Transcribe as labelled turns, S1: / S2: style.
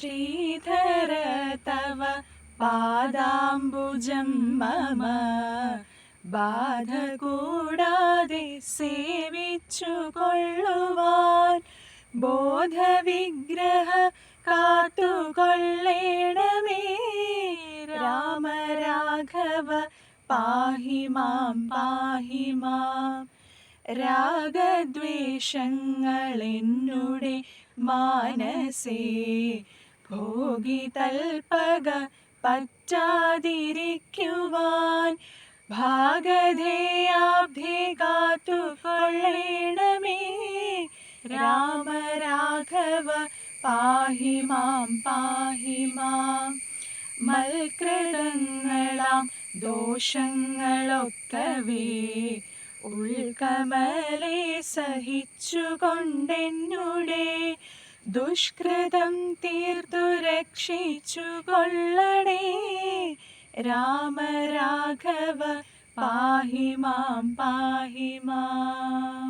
S1: ശ്രീധര തവ പാദാംബുജം മമ. ബാധ കൂടാതെ സേവിച്ചു കൊള്ളുവാൻ ബോധവിഗ്രഹ കാത്തുകൊള്ളേണമേ. രാമരാഘവ പാഹി മാം പാഹി മാം. രാഗദ്വേഷങ്ങളെന്നുടെ മാനസേ. ഭോഗിതൽപക പറ്റാതിരിക്കുവാൻ ഭാഗധേയാബ്ധി രാമ രാഘവ പാഹി മാം പാഹി മാം. മൽകൃതങ്ങളാം ദോഷങ്ങളൊക്കവേ. ഉൾക്കമലെ സഹിച്ചുകൊണ്ടെന്നുടെ ദുഷ്കൃതം തീർത്തു രക്ഷിച്ചു കൊള്ളണേ. രാമരാഘവ പാഹി പാഹിമാം പാഹി മാം.